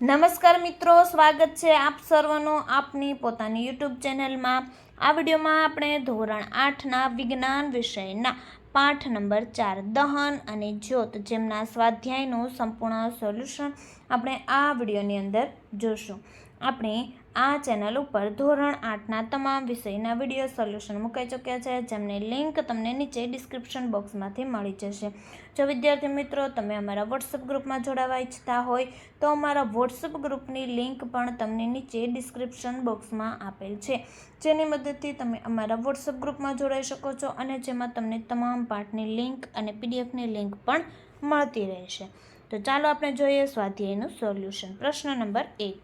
નમસ્કાર મિત્રો, સ્વાગત છે આપ સર્વનું આપની પોતાની યુટ્યુબ ચેનલમાં. આ વિડીયોમાં આપણે ધોરણ આઠના વિજ્ઞાન વિષયના પાઠ નંબર ચાર, દહન અને જ્યોત જેમના સ્વાધ્યાયનું સંપૂર્ણ સોલ્યુશન આપણે આ વિડીયોની અંદર જોશું. આપણે આ ચેનલ ઉપર ધોરણ આઠના તમામ વિષયના વીડિયો સોલ્યુશન મુકાઈ ચૂક્યા છે, જેમની લિંક તમને નીચે ડિસ્ક્રિપ્શન બોક્સમાંથી મળી જશે. જો વિદ્યાર્થી મિત્રો, તમે અમારા વોટ્સઅપ ગ્રુપમાં જોડાવા ઈચ્છતા હોય, તો અમારા વોટ્સઅપ ગ્રુપની લિંક પણ તમને નીચે ડિસ્ક્રિપ્શન બોક્સમાં આપેલ છે. જેની મદદથી તમે અમારા વોટ્સઅપ ગ્રુપમાં જોડાઈ શકો છો અને જેમાં તમને તમામ પાઠની લિંક અને પીડીએફની લિંક પણ મળતી રહેશે. તો ચાલો આપણે જોઈએ સ્વાધ્યાયનું સોલ્યુશન પ્રશ્ન નંબર એક.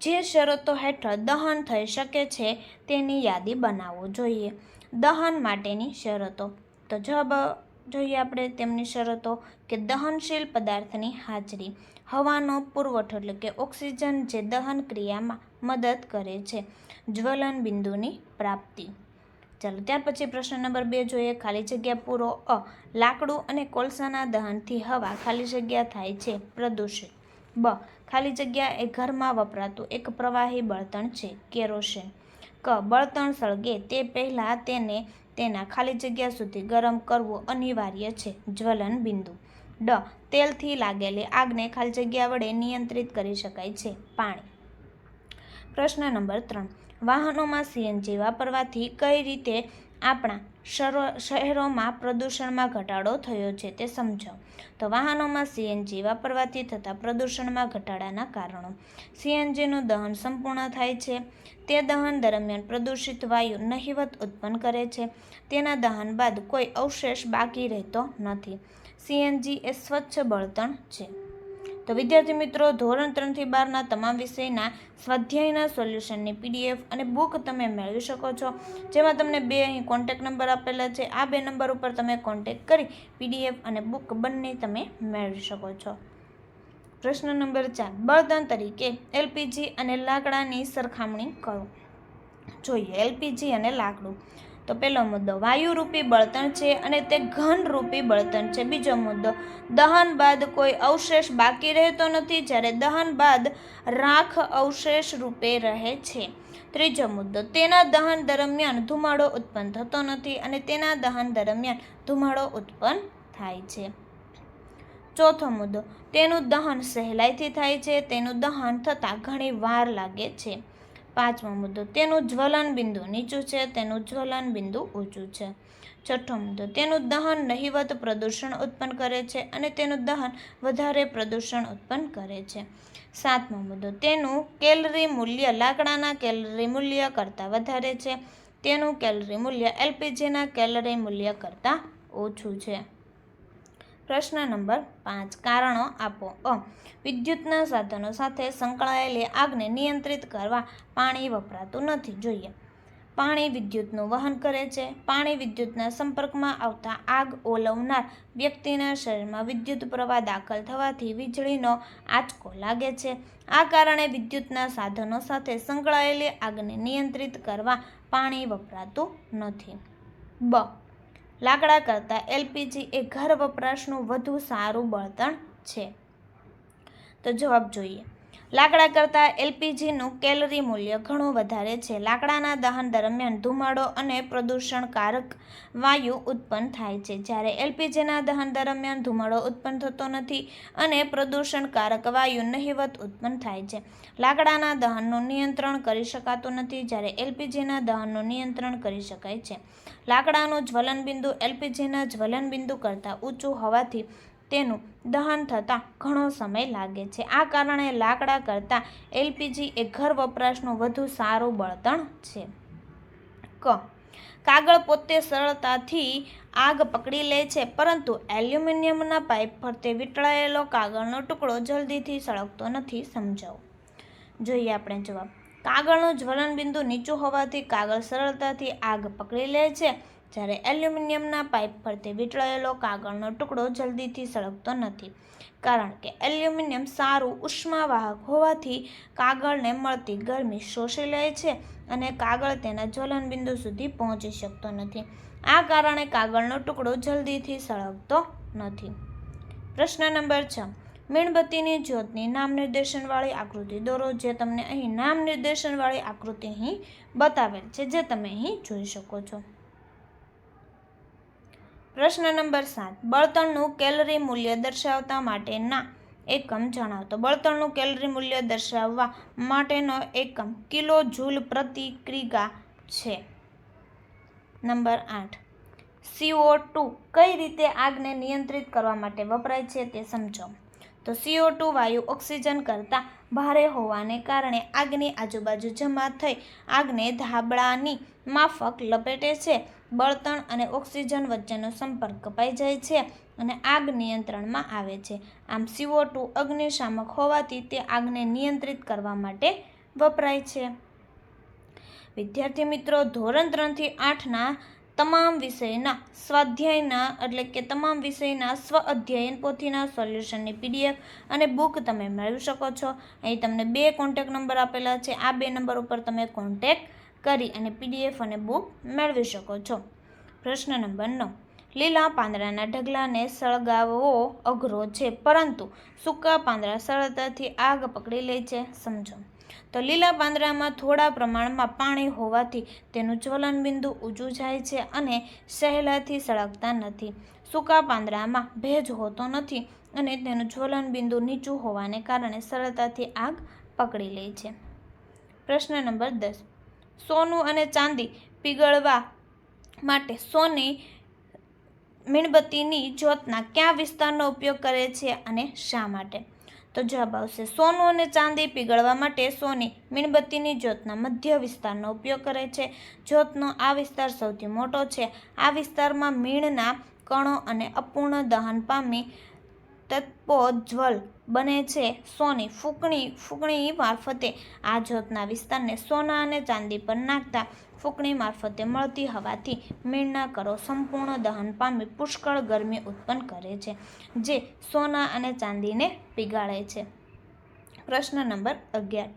જે શરતો હેઠળ દહન થઈ શકે છે તેની યાદી બનાવવો જોઈએ. દહન માટેની શરતો. તો જવાબ જોઈએ આપણે તેમની શરતો કે દહનશીલ પદાર્થની હાજરી. હવાનો પુરવઠો એટલે કે ઓક્સિજન જે દહન ક્રિયામાં મદદ કરે છે. જ્વલન બિંદુની પ્રાપ્તિ. ચાલો, ત્યાર પછી પ્રશ્ન નંબર બે જોઈએ. ખાલી જગ્યા પૂરો અ. લાકડું અને કોલસાના દહનથી હવા ખાલી જગ્યા થાય છે. પ્રદૂષિત. બ. ખાલી જગ્યા એ ઘરમાં વપરાતું એક પ્રવાહી બળતણ છે, કેરોસીન. ક, બળતણ સળગે તે પહેલાં તેને તેના ખાલી જગ્યા સુધી ગરમ કરવું અનિવાર્ય છે, જ્વલન બિંદુ. ડ, તેલથી લાગેલી આગને ખાલી જગ્યા વડે નિયંત્રિત કરી શકાય છે, પાણી. પ્રશ્ન નંબર ત્રણ. વાહનોમાં સીએનજી વાપરવાથી કઈ રીતે આપણા શરો, શહેરોમાં પ્રદૂષણમાં ઘટાડો થયો છે, તે સમજાવો તો વાહનોમાં સીએનજી વાપરવાથી થતા પ્રદૂષણમાં ઘટાડાના કારણો. સીએનજીનું દહન સંપૂર્ણ થાય છે. તે દહન દરમિયાન પ્રદૂષિત વાયુ નહિવત ઉત્પન્ન કરે છે. તેના દહન બાદ કોઈ અવશેષ બાકી રહેતો નથી. સીએનજી એ સ્વચ્છ બળતણ છે. તો વિદ્યાર્થી મિત્રો, ધોરણ ત્રણથી બારના તમામ વિષયના સ્વાધ્યાયના સોલ્યુશનની પીડીએફ અને બુક તમે મેળવી શકો છો. જેમાં તમને બે અહીં કોન્ટેક નંબર આપેલા છે. આ બે નંબર ઉપર તમે કોન્ટેક કરી પીડીએફ અને બુક બંને તમે મેળવી શકો છો. પ્રશ્ન નંબર ચાર. બળતણ તરીકે એલપીજી અને લાકડાની સરખામણી કરો. જોઈએ, એલપીજી અને લાકડું. તો પહેલો મુદ્દો, વાયુરૂપી બળતણ છે અને તે ઘનરૂપી બળતણ છે. બીજો મુદ્દો, દહન બાદ કોઈ અવશેષ બાકી રહેતો નથી જ્યારે દહન બાદ રાખ અવશેષ રૂપે રહે છે. ત્રીજો મુદ્દો, તેના દહન દરમિયાન ધુમાડો ઉત્પન્ન થતો નથી અને તેના દહન દરમિયાન ધુમાડો ઉત્પન્ન થાય છે. ચોથો મુદ્દો, તેનું દહન સહેલાઈથી થાય છે. તેનું દહન થતાં ઘણી વાર લાગે છે. પાંચમો મુદ્દો, તેનું જ્વલન બિંદુ નીચું છે, તેનું જ્વલન બિંદુ ઊંચું છે. છઠ્ઠો મુદ્દો, તેનું દહન નહિવત પ્રદૂષણ ઉત્પન્ન કરે છે અને તેનું દહન વધારે પ્રદૂષણ ઉત્પન્ન કરે છે. સાતમો મુદ્દો, તેનું કેલરી મૂલ્ય લાકડાના કેલરી મૂલ્ય કરતાં વધારે છે. તેનું કેલરી મૂલ્ય એલપીજીના કેલરી મૂલ્ય કરતાં ઓછું છે. પ્રશ્ન નંબર પાંચ, કારણો આપો. અ. વિદ્યુતના સાધનો સાથે સંકળાયેલી આગને નિયંત્રિત કરવા પાણી વપરાતું નથી. જોઈએ. પાણી વિદ્યુતનું વહન કરે છે. પાણી વિદ્યુતના સંપર્કમાં આવતા આગ ઓલવનાર વ્યક્તિના શરીરમાં વિદ્યુત પ્રવાહ દાખલ થવાથી વીજળીનો આંચકો લાગે છે. આ કારણે વિદ્યુતના સાધનો સાથે સંકળાયેલી આગને નિયંત્રિત કરવા પાણી વપરાતું નથી. બ. લાકડા કરતાં એલપીજી એ ઘર વપરાશનું વધુ સારું બળતણ છે. તો જવાબ જોઈએ. લાકડા કરતાં એલપીજીનું કેલરી મૂલ્ય ઘણું વધારે છે. લાકડાના દહન દરમિયાન ધુમાડો અને પ્રદૂષણકારક વાયુ ઉત્પન્ન થાય છે. જ્યારે એલપીજીના દહન દરમિયાન ધુમાડો ઉત્પન્ન થતો નથી અને પ્રદૂષણકારક વાયુ નહિવત ઉત્પન્ન થાય છે. લાકડાના દહનનું નિયંત્રણ કરી શકાતું નથી જ્યારે એલપીજીના દહનનું નિયંત્રણ કરી શકાય છે. લાકડાનું જ્વલન બિંદુ એલપીજીના જ્વલન બિંદુ કરતાં ઊંચું હોવાથી તેનું દહન થતાં ઘણો સમય લાગે છે. આ કારણે લાકડા કરતાં એલપીજી એ ઘર વપરાશનું વધુ સારું બળતણ છે. ક. કાગળ પોતે સરળતાથી આગ પકડી લે છે, પરંતુ એલ્યુમિનિયમના પાઇપ ફરતે વીંટળાયેલો કાગળનો ટુકડો જલ્દીથી સળગતો નથી, સમજાવો. જોઈએ આપણે જવાબ. કાગળનું જ્વલન બિંદુ નીચું હોવાથી કાગળ સરળતાથી આગ પકડી લે છે. જ્યારે એલ્યુમિનિયમના પાઇપ ફરતે વીંટળાયેલો કાગળનો ટુકડો જલ્દીથી સળગતો નથી. કારણ કે એલ્યુમિનિયમ સારું ઉષ્માવાહક હોવાથી કાગળને મળતી ગરમી શોષી લે છે અને કાગળ તેના જ્વલન બિંદુ સુધી પહોંચી શકતો નથી. આ કારણે કાગળનો ટુકડો જલ્દીથી સળગતો નથી. પ્રશ્ન નંબર છ. મીણબત્તીની જ્યોતની નામ નિર્દેશનવાળી આકૃતિ દોરો, જે તમને અહીં નામ નિર્દેશનવાળી આકૃતિ અહીં બતાવેલ છે, જે તમે અહીં જોઈ શકો છો. પ્રશ્ન નંબર સાત. બળતણનું કેલરી મૂલ્ય દર્શાવતા માટેના એકમ જણાવતો બળતણનું કેલરી મૂલ્ય દર્શાવવા માટેનો એકમ કિલો જૂલ પ્રતિ ક્રિગા છે. નંબર આઠ. સીઓ ટુ કઈ રીતે આગને નિયંત્રિત કરવા માટે વપરાય છે તે સમજો. તો સીઓ ટુ વાયુ ઓક્સિજન કરતાં ભારે હોવાને કારણે આગની આજુબાજુ જમા થઈ આગને ધાબળાની માફક લપેટે છે. બળતણ અને ઓક્સિજન વચ્ચેનો સંપર્ક કપાઈ જાય છે અને આગ નિયંત્રણમાં આવે છે. આમ સીઓ ટુ અગ્નિશામક હોવાથી તે આગને નિયંત્રિત કરવા માટે વપરાય છે. વિદ્યાર્થી મિત્રો, ધોરણ ત્રણથી આઠના તમામ વિષયના સ્વાધ્યાયના એટલે કે તમામ વિષયના સ્વ અધ્યયન પોથીના સોલ્યુશનની પીડીએફ અને બુક તમે મેળવી શકો છો. અહીં તમને બે કોન્ટેક નંબર આપેલા છે. આ બે નંબર ઉપર તમે કોન્ટેક કરી અને પીડીએફ અને બુક મેળવી શકો છો. પ્રશ્ન નંબર નવ. લીલા પાંદડાના ઢગલાને સળગાવવો અઘરો છે, પરંતુ સૂકા પાંદડા સરળતાથી આગ પકડી લે છે. સમજો. તો લીલા પાંદડામાં થોડા પ્રમાણમાં પાણી હોવાથી તેનું જ્વલન બિંદુ ઊંચું જાય છે અને સહેલાથી સળગતા નથી. સૂકા પાંદડામાં ભેજ હોતો નથી અને તેનું જ્વલન બિંદુ નીચું હોવાને કારણે સરળતાથી આગ પકડી લે છે. પ્રશ્ન નંબર દસ. સોનું અને ચાંદી પીગળવા માટે સોની મીણબત્તીની જ્યોતના કયા વિસ્તારનો ઉપયોગ કરે છે અને શા માટે? તો જવાબ આવશે, સોનું અને ચાંદી પીગળવા માટે સોની મીણબત્તીની જ્યોતના મધ્ય વિસ્તારનો ઉપયોગ કરે છે. જ્યોતનો આ વિસ્તાર સૌથી મોટો છે. આ વિસ્તારમાં મીણના કણો અને અપૂર્ણ દહન પામી તત્પોજ્વલ બને છે. સોની ફૂંકણી ફૂંકણી મારફતે આ જ્યોતના વિસ્તારને સોના અને ચાંદી પર નાખતા ફૂંકણી મારફતે મળતી હવાથી મીણના કરો સંપૂર્ણ દહન પામી પુષ્કળ ગરમી ઉત્પન્ન કરે છે, જે સોના અને ચાંદીને પીગાળે છે. પ્રશ્ન નંબર અગિયાર.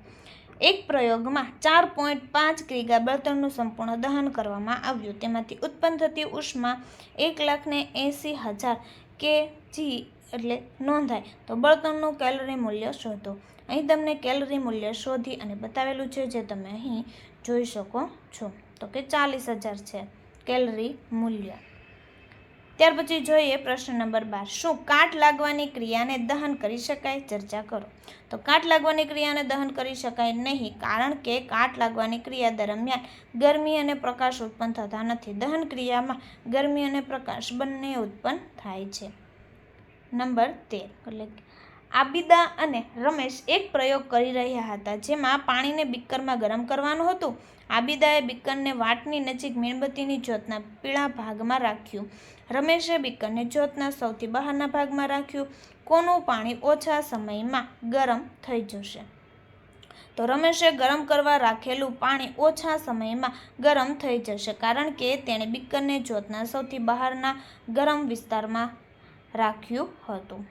એક પ્રયોગમાં ચાર પોઈન્ટ પાંચ ક્રિગા બળતણનું સંપૂર્ણ દહન કરવામાં આવ્યું. તેમાંથી ઉત્પન્ન થતી ઉષ્મા એક લાખને એંસી હજાર કે જી એટલે નોંધાય. તો બળતણનું કેલરી મૂલ્ય શોધો. અહીં તમને કેલરી મૂલ્ય શોધી અને બતાવેલું છે જે તમે અહીં જોઈ શકો છો. તો કે ચાલીસ હજાર છે કેલરી મૂલ્ય. ત્યાર પછી જોઈએ પ્રશ્ન નંબર બાર. શું કાટ લાગવાની ક્રિયાને દહન કરી શકાય? ચર્ચા કરો. તો કાટ લાગવાની ક્રિયાને દહન કરી શકાય નહીં, કારણ કે કાટ લાગવાની ક્રિયા દરમિયાન ગરમી અને પ્રકાશ ઉત્પન્ન થતા નથી. દહન ક્રિયામાં ગરમી અને પ્રકાશ બંને ઉત્પન્ન થાય છે. નંબર તેર. એટલે આબિદા અને રમેશ એક પ્રયોગ કરી રહ્યા હતા, જેમાં પાણીને બીકરમાં ગરમ કરવાનું હતું. આબિદાએ બીકરને વાટની નજીક મીણબત્તીની જ્યોતના પીળા ભાગમાં રાખ્યું. રમેશે બીકરને જ્યોતના સૌથી બહારના ભાગમાં રાખ્યું. કોનું પાણી ઓછા સમયમાં ગરમ થઈ જશે? તો રમેશે ગરમ કરવા રાખેલું પાણી ઓછા સમયમાં ગરમ થઈ જશે, કારણ કે તેણે બીકરને જ્યોતના સૌથી બહારના ગરમ વિસ્તારમાં રાખ્યું હતું.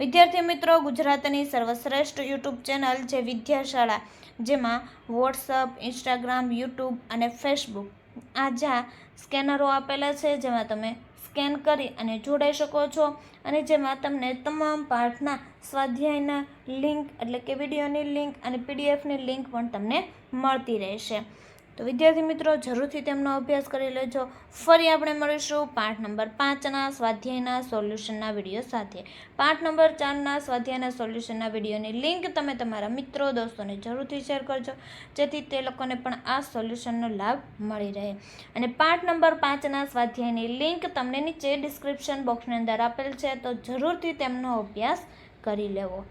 વિદ્યાર્થી મિત્રો, ગુજરાતની સર્વશ્રેષ્ઠ યુટ્યુબ ચેનલ જે વિદ્યાશાળા, જેમાં વોટ્સઅપ, ઇન્સ્ટાગ્રામ, યુટ્યુબ અને ફેસબુક આ જ્યાં સ્કેનરો આપેલા છે, જેમાં તમે સ્કેન કરી અને જોડાઈ શકો છો અને જેમાં તમને તમામ પાઠના સ્વાધ્યાયના લિંક એટલે કે વિડીયોની લિંક અને પીડીએફની લિંક પણ તમને મળતી રહેશે. તો વિદ્યાર્થી મિત્રો, જરૂરથી તેમનો અભ્યાસ કરી લેજો. ફરી આપણે મળીશું પાઠ નંબર પાંચના સ્વાધ્યાયના સોલ્યુશનના વીડિયો સાથે. પાઠ નંબર ચારના સ્વાધ્યાયના સોલ્યુશનના વિડીયોની લિંક તમે તમારા મિત્રો, દોસ્તોને જરૂરથી શેર કરજો, જેથી તે લોકોને પણ આ સોલ્યુશનનો લાભ મળી રહે. અને પાઠ નંબર પાંચના સ્વાધ્યાયની લિંક તમને નીચે ડિસ્ક્રિપ્શન બોક્સની અંદર આપેલ છે, તો જરૂરથી તેમનો અભ્યાસ કરી લેવો.